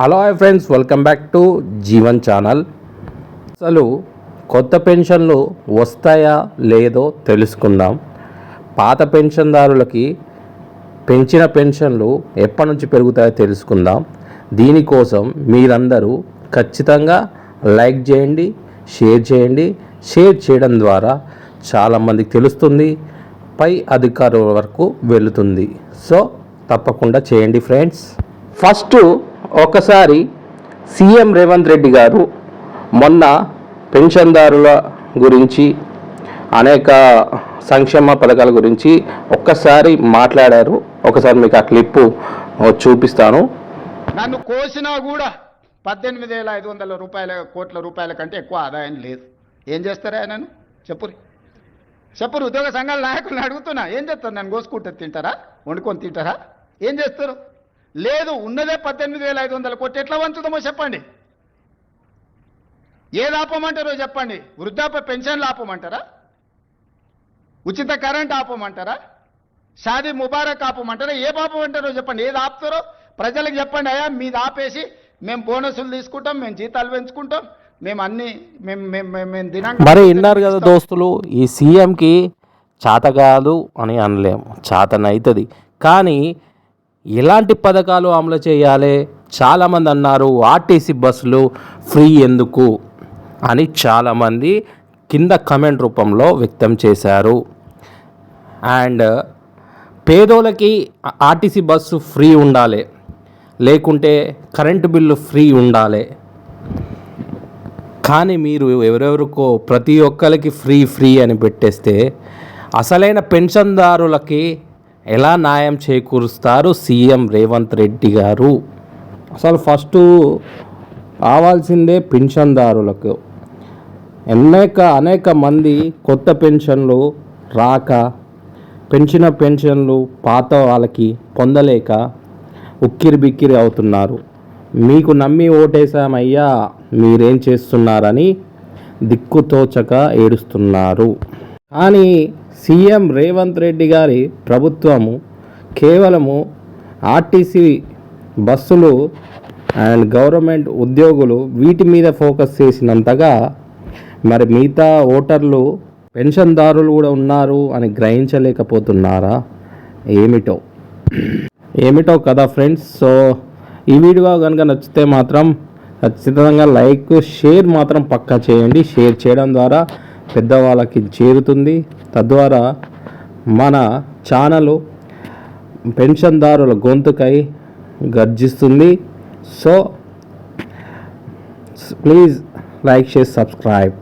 Hello hi friends welcome back to Jeevan channel అసలు కొత్త పెన్షన్లు వస్తాయా లేదో తెలుసుకుందాం. పాత పెన్షన్దారులకి పెంచిన పెన్షన్లు ఎప్పటి నుంచి పెరుగుతాయో తెలుసుకుందాం. దీనికోసం మీరందరూ ఖచ్చితంగా లైక్ చేయండి షేర్ చేయండి. షేర్ చేయడం ద్వారా చాలామందికి తెలుస్తుంది పై అధికారుల వరకు వెళుతుంది. సో తప్పకుండా చేయండి ఫ్రెండ్స్. ఫస్ట్ ఒకసారి సీఎం రేవంత్ రెడ్డి గారు మొన్న పెన్షన్దారుల గురించి అనేక సంక్షేమ పథకాల గురించి ఒక్కసారి మాట్లాడారు. ఒకసారి మీకు ఆ క్లిప్పు చూపిస్తాను. నన్ను కోసినా కూడా పద్దెనిమిది వేల ఐదు వందల రూపాయల కోట్ల రూపాయల కంటే ఎక్కువ ఆదాయం లేదు. ఏం చేస్తారా నన్ను? చెప్పురు. చెప్పురు ఉద్యోగ సంఘాల నాయకులను అడుగుతున్నా. ఏం చేస్తారు? నన్ను కోసుకుంటే తింటారా? వండుకొని తింటారా? ఏం చేస్తారు? లేదు ఉన్నదే పద్దెనిమిది వేల ఐదు వందల. కోట్లు ఎట్లా వంచుదామో చెప్పండి. ఏది ఆపమంటారో చెప్పండి. వృద్ధాప్య పెన్షన్లు ఆపమంటారా? ఉచిత కరెంట్ ఆపమంటారా? షాదీ ముబారక్ ఆపమంటారా? ఏ ఆపమంటారో చెప్పండి. ఏది ఆపుతారో ప్రజలకు చెప్పండి. అయ్యా మీది ఆపేసి మేము బోనసులు తీసుకుంటాం మేము జీతాలు పెంచుకుంటాం మేము అన్ని మేము మేము మేము దినాంక మరి విన్నారు కదా దోస్తులు ఈ సీఎంకి చేత కాదు అని అనలేము. చేతనవుతుంది కానీ ఎలాంటి పథకాలు అమలు చేయాలి. చాలామంది అన్నారు ఆర్టీసీ బస్సులు ఫ్రీ ఎందుకు? అని చాలామంది కింద కమెంట్ రూపంలో వ్యక్తం చేశారు. అండ్ పేదోళ్ళకి ఆర్టీసీ బస్సు ఫ్రీ ఉండాలి. లేకుంటే కరెంటు బిల్లు ఫ్రీ ఉండాలి. కానీ మీరు ఎవరెవరికో ప్రతి ఒక్కరికి ఫ్రీ ఫ్రీ అని పెట్టేస్తే అసలైన పెన్షన్దారులకి ఎలా న్యాయం చేకూరుస్తారు సీఎం రేవంత్ రెడ్డి గారు? అసలు ఫస్ట్ కావాల్సిందే పెన్షన్దారులకు అనేక అనేక మంది కొత్త పెన్షన్లు రాక పెంచిన పెన్షన్లు పాత వాళ్ళకి పొందలేక ఉక్కిరి బిక్కిరి అవుతున్నారు. మీకు నమ్మి ఓటేశామయ్యా మీరేం చేస్తున్నారని దిక్కుతోచక ఏడుస్తున్నారు. కానీ సీఎం రేవంత్ రెడ్డి గారి ప్రభుత్వము కేవలము ఆర్టీసీ బస్సులు అండ్ గవర్నమెంట్ ఉద్యోగులు వీటి మీద ఫోకస్ చేసినంతగా మరి మిగతా ఓటర్లు పెన్షన్దారులు కూడా ఉన్నారు అని గ్రహించలేకపోతున్నారా? ఏమిటో? ఏమిటో కదా ఫ్రెండ్స్? సో ఈ వీడియో కనుక నచ్చితే మాత్రం ఖచ్చితంగా లైక్ షేర్ మాత్రం పక్కా చేయండి. షేర్ చేయడం ద్వారా పెద్దవాళ్ళకి చేరుతుంది. తద్వారా మన ఛానల్ పెన్షన్దారుల గొంతుకై గర్జిస్తుంది. So please like share subscribe.